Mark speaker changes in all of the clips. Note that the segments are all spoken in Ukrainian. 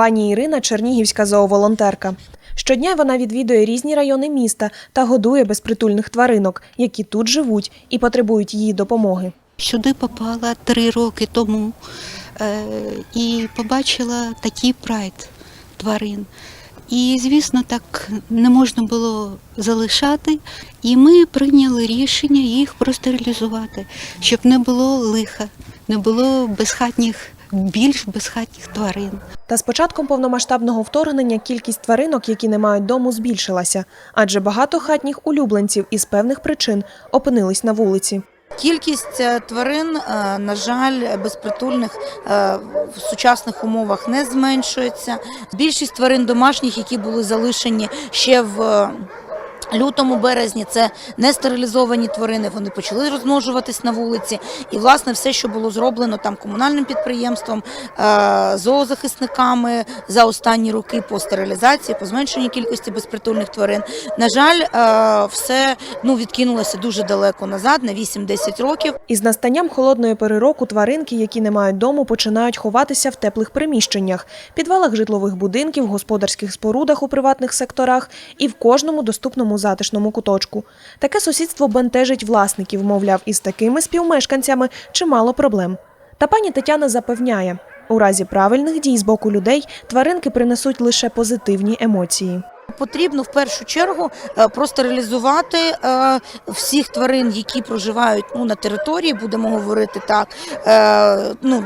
Speaker 1: Пані Ірина Чернігівська зооволонтерка. Щодня вона відвідує різні райони міста та годує безпритульних тваринок, які тут живуть і потребують її допомоги.
Speaker 2: Сюди попала три роки тому е, і побачила такий прайд тварин. І, звісно, так не можна було залишати. І ми прийняли рішення їх простерилізувати, щоб не було лиха, не було безхатніх, більш безхатніх тварин.
Speaker 1: Та з початком повномасштабного вторгнення кількість тваринок, які не мають дому, збільшилася, адже багато хатніх улюбленців із певних причин опинились на вулиці.
Speaker 3: Кількість е, тварин, е, на жаль, безпритульних е, в сучасних умовах не зменшується. Більшість тварин домашніх, які були залишені ще в лютому березні, це не стерилізовані тварини. Вони почали розмножуватись на вулиці. І власне все, що було зроблено там комунальним підприємством, е, зоозахисниками за останні роки по стерилізації, по зменшенню кількості безпритульних тварин. На жаль, е, все ну відкинулося дуже далеко назад, на 8-10 років.
Speaker 1: Із настанням холодної пори року тваринки, які не мають дому, починають ховатися в теплих приміщеннях, підвалах житлових будинків, господарських спорудах у приватних секторах і в кожному доступному затишному куточку. Таке сусідство бентежить власників, мовляв, із такими співмешканцями чимало проблем. Та пані Тетяна запевняє, у разі правильних дій з боку людей тваринки принесуть лише позитивні емоції.
Speaker 3: Потрібно в першу чергу е, простерилізувати е, всіх тварин, які проживають ну, на території, будемо говорити так. е, Ну,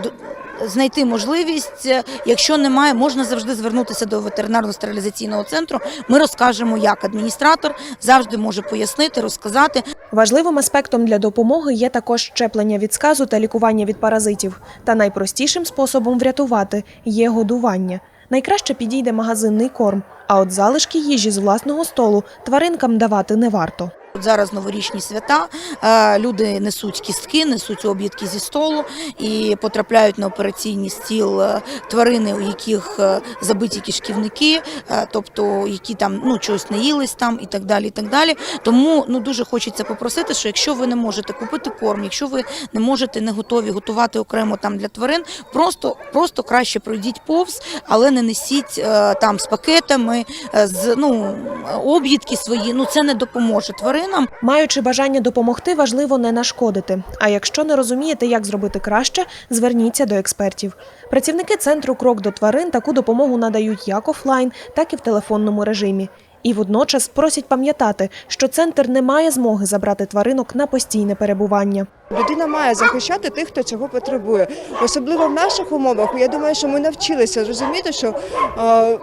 Speaker 3: Знайти можливість, е, якщо немає, можна завжди звернутися до ветеринарно-стерилізаційного центру. Ми розкажемо, як адміністратор завжди може пояснити, розказати.
Speaker 1: Важливим аспектом для допомоги є також щеплення від сказу та лікування від паразитів. Та найпростішим способом врятувати є годування. Найкраще підійде магазинний корм, а от залишки їжі з власного столу тваринкам давати не варто.
Speaker 3: Зараз новорічні свята, е, люди несуть кістки, несуть об'їдки зі столу і потрапляють на операційний стіл е, тварини, у яких е, забиті кишківники, тобто які там ну чогось не їлись там і так далі. І так далі. Тому ну дуже хочеться попросити, що якщо ви не можете купити корм, якщо ви не можете не готові готувати окремо там для тварин, просто просто краще пройдіть повз, але не несіть там з пакетами, з ну об'їдки свої. Ну це не допоможе тваринам.
Speaker 1: Маючи бажання допомогти, важливо не нашкодити. А якщо не розумієте, як зробити краще, зверніться до експертів. Працівники центру Крок до тварин таку допомогу надають як офлайн, так і в телефонному режимі. І водночас просять пам'ятати, що центр не має змоги забрати тваринок на постійне перебування.
Speaker 4: Людина має захищати тих, хто цього потребує. Особливо в наших умовах. Я думаю, що ми навчилися розуміти, що е,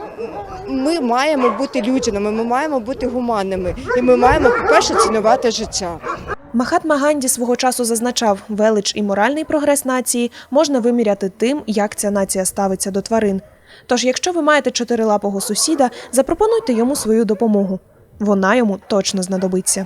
Speaker 4: ми маємо бути людяними, ми маємо бути гуманними, і ми маємо, по-перше, цінувати життя.
Speaker 1: Махатма Ганді свого часу зазначав, велич і моральний прогрес нації можна виміряти тим, як ця нація ставиться до тварин. Тож, якщо ви маєте чотирилапого сусіда, запропонуйте йому свою допомогу. Вона йому точно знадобиться.